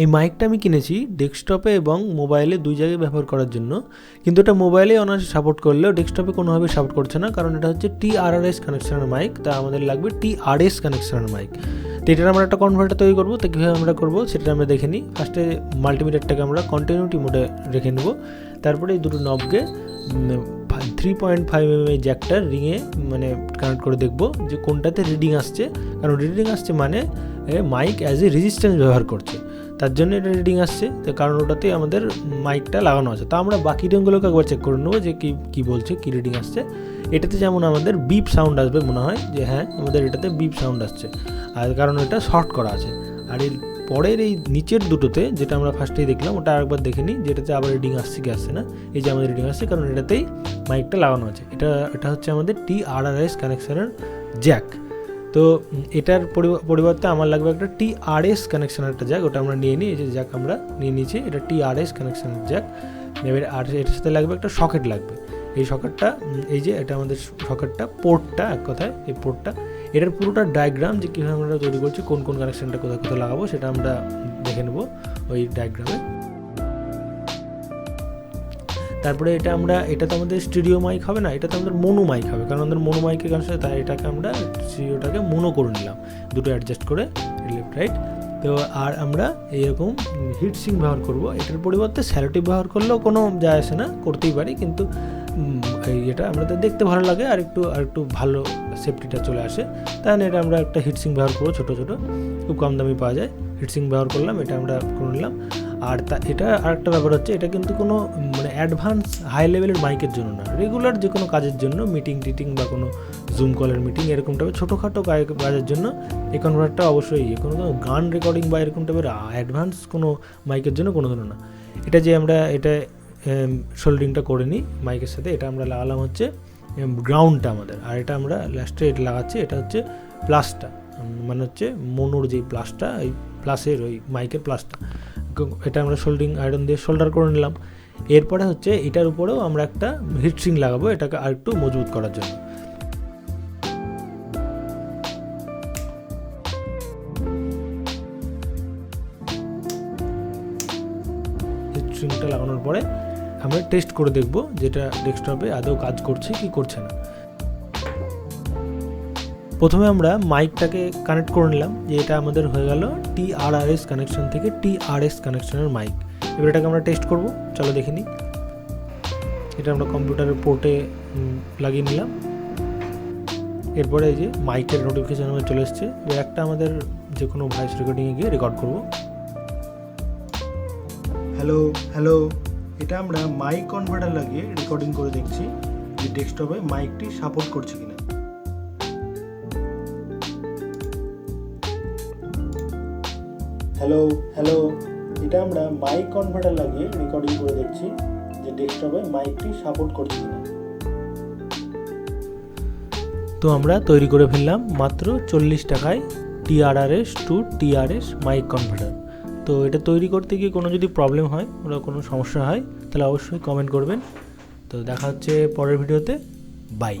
এই মাইকটা আমি কিনেছি ডেস্কটপে এবং মোবাইলে দুই জায়গায় ব্যবহার করার জন্য। কিন্তু এটা মোবাইলে অনার্সে সাপোর্ট করলেও ডেস্কটপে কোনোভাবে সাপোর্ট করছে না, কারণ এটা হচ্ছে টি আর আর এস কানেকশনের মাইক তা আমাদের লাগবে টি আর এস কানেকশনের মাইক তো এটার আমরা একটা কনভার্টার তৈরি করব, তো কীভাবে আমরা করব সেটা আমরা দেখে নিই। ফার্স্টে মাল্টিমিটারটাকে আমরা কন্টিনিউটি মোডে রেখে নেব। তারপরে এই দুটো নবকে থ্রি পয়েন্ট ফাইভ এম এই জ্যাকটার রিংয়ে মানে কানেক্ট করে দেখব যে কোনটাতে রিডিং আসছে। কারণ রিডিং আসছে মানে মাইক অ্যাজ এ রেজিস্ট্যান্স ব্যবহার করছে। তার জন্য এটা রিডিং আসছে। তো কারণ ওটাতে আমাদের মাইকটা লাগানো আছে। তা আমরা বাকি রিংগুলোকে একবার চেক করে নেব যে কী কী বলছে, কী রিডিং আসছে। এটাতে যেমন আমাদের বিপ সাউন্ড আসবে মনে হয় যে হ্যাঁ আমাদের এটাতে বিপ সাউন্ড আসছে। আর কারণ এটা শর্ট করা আছে। আর এই পরের এই নিচের দুটোতে যেটা আমরা ফার্স্টেই দেখলাম, ওটা আরেকবার দেখে নিই যেটাতে আবার রিডিং আসছে কি আসছে না। এই যে আমাদের রিডিং আসছে, কারণ এটাতেই মাইকটা লাগানো আছে। এটা এটা হচ্ছে আমাদের টি আর আর এস কানেকশানের জ্যাক তো এটার পরিবর্তে আমার লাগবে একটা টি আর এস কানেকশানের একটা জ্যাক ওটা আমরা নিয়ে নিই, এই যে জ্যাক আমরা নিয়ে নিয়েছি, এটা টি আর এস কানেকশানের জ্যাক এবার আর এটার সাথে লাগবে একটা সকেট লাগবে। এই সকেটটা এই যে এটা আমাদের সকেটটা পোর্টটা এক কথায়, এই পোর্টটা এটার পুরোটা ডায়াগ্রাম যে কীভাবে আমরা তৈরি করছি, কোন কোন কানেকশানটা কোথায় কোথায় লাগাবো, সেটা আমরা দেখে নেব ওই ডায়াগ্রামে তারপরে এটা আমরা, এটা তো আমাদের স্টুডিও মাইক হবে না, এটা তো আমাদের মনো মাইক হবে। কারণ আমাদের মনো মাইকের কারণে তাই এটাকে আমরা স্টুডিওটাকে মনো করে নিলাম। দুটো অ্যাডজাস্ট করে লেফট রাইট তো আর আমরা এইরকম হিট সিং ব্যবহার করব। এটার পরিবর্তে স্যালোটিভ ব্যবহার করলেও কোনো যায় আসে না, করতেই পারি। কিন্তু এটা আমাদের দেখতে ভালো লাগে আর একটু আর একটু ভালো সেফটিটা চলে আসে। তাহলে এটা আমরা একটা হিটসিং ব্যবহার করব ছোটো ছোটো। খুব কম দামি পাওয়া যায়। হিটসিং ব্যবহার করলাম, এটা আমরা করে নিলাম। আর তা, এটা আরেকটা ব্যাপার হচ্ছে, এটা কিন্তু কোনো মানে অ্যাডভান্স হাই লেভেলের মাইকের জন্য না। রেগুলার যে কোনো কাজের জন্য মিটিং টিটিং বা কোনো জুম কলের মিটিং এরকম টাইপের ছোটোখাটো কাজের জন্য এই কনভার্টারটা অবশ্যই ইয়ে। কোনো গান রেকর্ডিং বা এরকম টাইপের অ্যাডভান্স কোনো মাইকের জন্য কোনো ধরনের না। এটা যে আমরা এটা শোল্ডিংটা করে নিই মাইকের সাথে, এটা আমরা লাগালাম হচ্ছে গ্রাউন্ডটা আমাদের। আর এটা আমরা লাস্টে এটা লাগাচ্ছি, এটা হচ্ছে প্লাসটা মানে হচ্ছে মনোর যে প্লাসটা এই প্লাসের ওই মাইকের প্লাসটা এটা আমরা শোল্ডিং আয়রন দিয়ে শোল্ডার করে নিলাম। এরপরে হচ্ছে এটার উপরেও আমরা একটা হিটসিং লাগাবো, এটাকে আর একটু মজবুত করার জন্য। হিটসিংটা লাগানোর পরে আমরা টেস্ট করে দেখব যেটা ডেস্কটপে আদৌ কাজ করছে কি করছে না। প্রথমে আমরা মাইকটাকে কানেক্ট করে নিলাম, যে এটা আমাদের হয়ে গেল এস কানেকশন থেকে টি আর এস কানেকশনের মাইক এবার এটাকে আমরা টেস্ট করব, চলো দেখে নিই। এটা আমরা কম্পিউটারের পোর্টে লাগিয়ে নিলাম। এরপরে এই যে মাইকের নোটিফিকেশান আমাদের চলে এসছে। এবার একটা আমাদের যে কোনো ভয়েস রেকর্ডিংয়ে গিয়ে রেকর্ড করব। হ্যালো হ্যালো এটা আমরা মাইক কনভার্টার লাগিয়ে রেকর্ডিং করে দেখছি যে ডেস্কটপে মাইকটি সাপোর্ট করছে কিনা। হ্যালো হ্যালো এটা আমরা মাইক কনভার্টার লাগিয়ে রেকর্ডিং করে দেখছি যে ডেস্কটপে মাইকটি সাপোর্ট করছে কিনা। তো আমরা তৈরি করে ফেললাম মাত্র চল্লিশ টাকায় TRRS to TRS mic converter তো এটা তৈরি করতে গিয়ে কোনো যদি প্রবলেম হয় ওরা কোনো সমস্যা হয়, তাহলে অবশ্যই কমেন্ট করবেন। তো দেখা হচ্ছে পরের ভিডিওতে। বাই